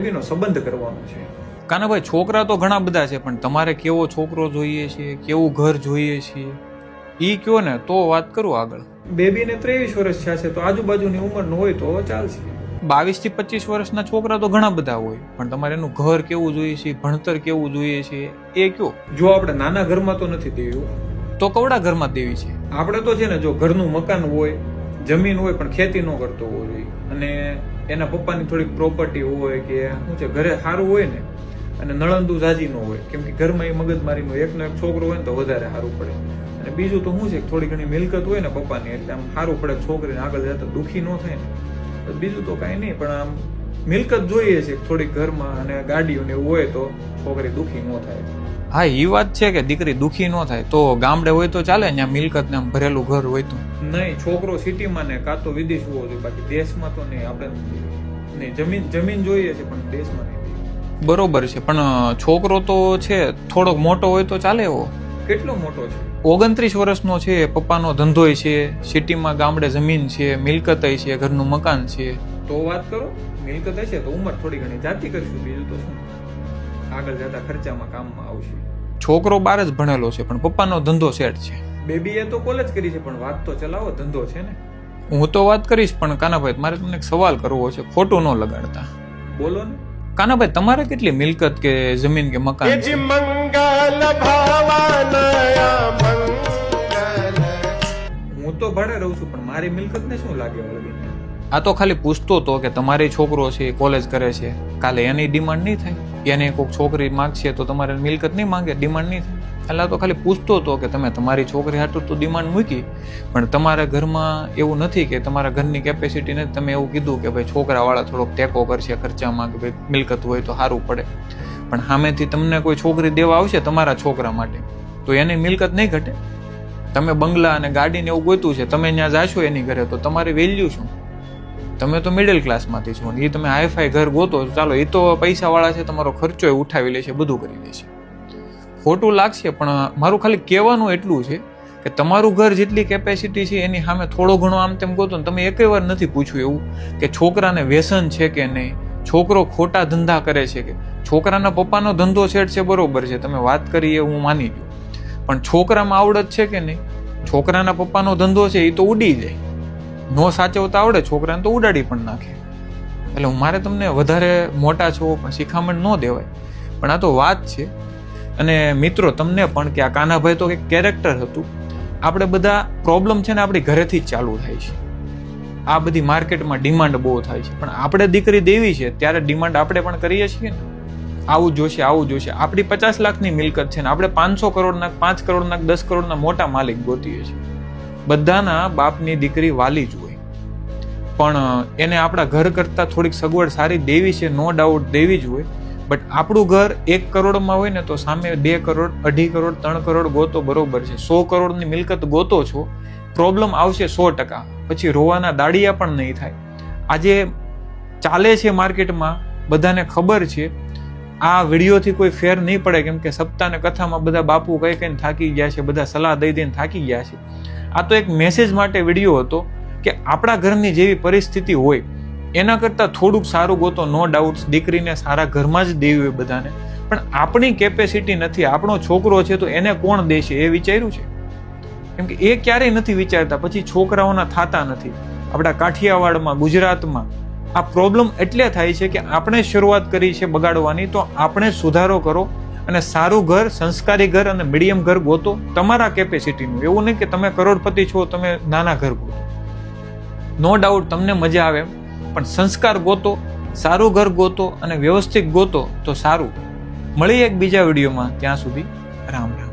બેબીનો સંબંધ કરવાનો છે. કાનાભાઈ છોકરા તો ઘણા બધા છે પણ તમારે કેવો છોકરો જોઈએ છે કેવું ઘર જોઈએ છે ઈ કયો ને તો વાત કરું આગળ. બેબીને ત્રેવીસ વર્ષ થયા છે તો આજુબાજુની ઉંમરનો હોય તો ચાલશે. બાવીસથી પચીસ વર્ષના છોકરા તો ઘણા બધા હોય પણ તમારે એનું ઘર કેવું જોઈએ છે ભણતર કેવું જોઈએ છે એ કયો? જો આપણે નાના ઘરમાં તો નથી દેવું. તો કવડા ઘરમાં દેવી છે? આપણે તો છે ને જો ઘરનું મકાન હોય જમીન હોય પણ ખેતી ન કરતો હોવો જોઈએ અને એના પપ્પાની થોડીક પ્રોપર્ટી હોય કે શું છે, ઘરે સારું હોય ને, અને નળંદુ જાજી ન હોય. કેમ કે ઘરમાં એ મગજમારીનો એકનો એક છોકરો હોય ને તો વધારે સારું પડે. અને બીજું તો શું છે, થોડી ઘણી મિલકત હોય ને પપ્પાની, એટલે આમ સારું પડે છોકરીને આગળ જતા દુઃખી ન થાય ને. બીજું તો કાંઈ નહીં, પણ આમ મિલકત જોઈએ છે થોડીક ઘરમાં અને ગાડીઓને એવું હોય તો છોકરી દુઃખી ન થાય. હા એ વાત છે કે દીકરી દુખી ન થાય. તો ગામડે હોય તો ચાલે ત્યાં મિલકત ને ભરેલું ઘર હોય તો. નહીં છોકરો સિટીમાં ને કાં તો વિદેશ હોવો જોઈએ બાકી દેશમાં તો નહીં આપણે નહીં જમીન જમીન જોઈએ છે પણ દેશમાં નહીં. બરોબર છે પણ છોકરો તો છે થોડોક મોટો હોય તો ચાલે એવો. કેટલો મોટો છે? ઓગણત્રીસ વર્ષનો છે પપ્પાનો ધંધોય છે સિટીમાં ગામડે જમીન છે મિલકત છે ઘરનું મકાન છે. તો વાત કરો મિલકત છે તો ઉંમર થોડી ઘણી જાતિ કરશું બીજું તો શું? આગળ જતા ખર્ચામાં કામમાં આવશે. છોકરો બાર જ ભણેલો છે પણ પપ્પાનો ધંધો સેટ છે. બેબીએ તો કોલેજ કરી છે પણ વાત તો ચલાવો ધંધો છે ને. હું તો વાત કરીશ પણ કાનાભાઈ મારે તમને એક સવાલ કરવો છે ખોટું ન લગાડતા. બોલો ને. કાનાભાઈ તમારે કેટલી મિલકત કે જમીન કે મકાન છે? હું તો ભાડે રહું છું પણ મારી મિલકત ને શું લાગે વળગીને આ તો ખાલી પૂછતો હતો કે તમારી છોકરો છે કોલેજ કરે છે. કાલે એની ડિમાન્ડ નહીં થાય. એને કોઈક છોકરી માંગશે તો તમારે મિલકત નહીં માંગે ડિમાન્ડ નહીં પહેલાં તો ખાલી પૂછતો હતો કે તમે તમારી છોકરી હાટું તો ડિમાન્ડ મૂકી, પણ તમારા ઘરમાં એવું નથી કે તમારા ઘરની કેપેસિટી નથી. તમે એવું કીધું કે ભાઈ છોકરાવાળા થોડોક ટેકો કરશે ખર્ચામાં કે ભાઈ મિલકત હોય તો સારું પડે. પણ સામેથી તમને કોઈ છોકરી દેવા આવશે તમારા છોકરા માટે, તો એની મિલકત નહીં ઘટે. તમે બંગલા અને ગાડીને એવું ગોતું છે, તમે ત્યાં જાશો એની ઘરે, તો તમારી વેલ્યુ શું? તમે તો મિડલ ક્લાસમાંથી છો એ તમે હાઈફાઈ ઘર ગોતો ચાલો એ તો પૈસાવાળા છે, તમારો ખર્ચો એ ઉઠાવી લેશે બધું કરી લેશે ખોટું લાગશે, પણ મારું ખાલી કહેવાનું એટલું છે કે તમારું ઘર જેટલી કેપેસિટી છે, એની સામે થોડો ઘણો આમ તેમ ગોતો ને, તમે એકેય વાર નથી પૂછ્યું એવું કે છોકરાને વ્યસન છે કે નહીં? છોકરો ખોટા ધંધા કરે છે કે? છોકરાના પપ્પાનો ધંધો સેટ છે, બરોબર છે, તમે વાત કરી એ હું માની ગયો. પણ છોકરામાં આવડત છે કે નહીં? છોકરાના પપ્પાનો ધંધો છે એ તો ઉડી જાય. નો સાચવતા આવડે, છોકરાને તો ઉડાડી પણ નાખે. એટલે મારે તમને વધારે મોટા છો પણ શિખામણ ન દેવાય. પણ આ તો વાત છે. અને મિત્રો, તમને પણ કે આ કાનાભાઈ તો એક કેરેક્ટર હતું. આપણે બધા પ્રોબ્લેમ છે ને આપણી ઘરેથી જ ચાલુ થાય છે. આ બધી માર્કેટમાં ડિમાન્ડ બહુ થાય છે. પણ આપણે દીકરી દેવી છે, ત્યારે ડિમાન્ડ આપણે પણ કરીએ છીએ ને. આવું જોશે આવું જોશે. આપણી પચાસ લાખની મિલકત છે ને, આપણે પાંચસો કરોડના, પાંચ કરોડના, દસ કરોડના મોટા માલિક ગોતીએ છીએ. બધાના બાપની દીકરી વાલી જ પણ એને આપણા ઘર કરતાં થોડીક સગવડ સારી દેવી છે, નો ડાઉટ દેવી જ હોય. બટ આપણું ઘર એક કરોડમાં હોય ને તો સામે બે કરોડ, અઢી કરોડ, ત્રણ કરોડ ગોતો બરોબર છે. સો કરોડની મિલકત ગોતો છો પ્રોબ્લેમ આવશે સો ટકા. પછી રોવાના દાડિયા પણ નહીં થાય. આજે ચાલે છે માર્કેટમાં, બધાને ખબર છે, આ વિડીયોથી કોઈ ફેર નહીં પડે, કેમ કે સપ્તાહને કથામાં બધા બાપુ કઈ કઈને થાકી ગયા છે, બધા સલાહ દઈ દઈને થાકી ગયા છે. આ તો એક મેસેજ માટે વીડિયો હતો. કે આપણા ઘરની જેવી પરિસ્થિતિ હોય, એના કરતાં થોડુંક સારું ગોતો નો ડાઉટ દીકરીને સારા ઘરમાં જ દેવી હોય બધાને. પણ આપણી કેપેસિટી નથી, આપણો છોકરો છે તો એને કોણ દેશે? એ વિચાર્યું છે? કેમ કે એ ક્યારેય નથી વિચારતા, પછી છોકરાઓના થાતા નથી. આપણા કાઠિયાવાડમાં, ગુજરાતમાં આ પ્રોબ્લેમ એટલે થાય છે કે આપણે શરૂઆત કરી છે બગાડવાની, તો આપણે સુધારો કરો અને સારું ઘર, સંસ્કારી ઘર અને મીડિયમ ઘર ગોતો, તમારા કેપેસિટીનું એવું નહીં કે તમે કરોડપતિ છો, તમે નાના ઘર ગોતો. નો ડાઉટ તમને મજા આવે, પણ સંસ્કાર ગોતો, સારું ઘર ગોતો અને વ્યવસ્થિત ગોતો તો સારું. મળીએ એક બીજા વિડીયોમાં. ત્યાં સુધી રામ રામ.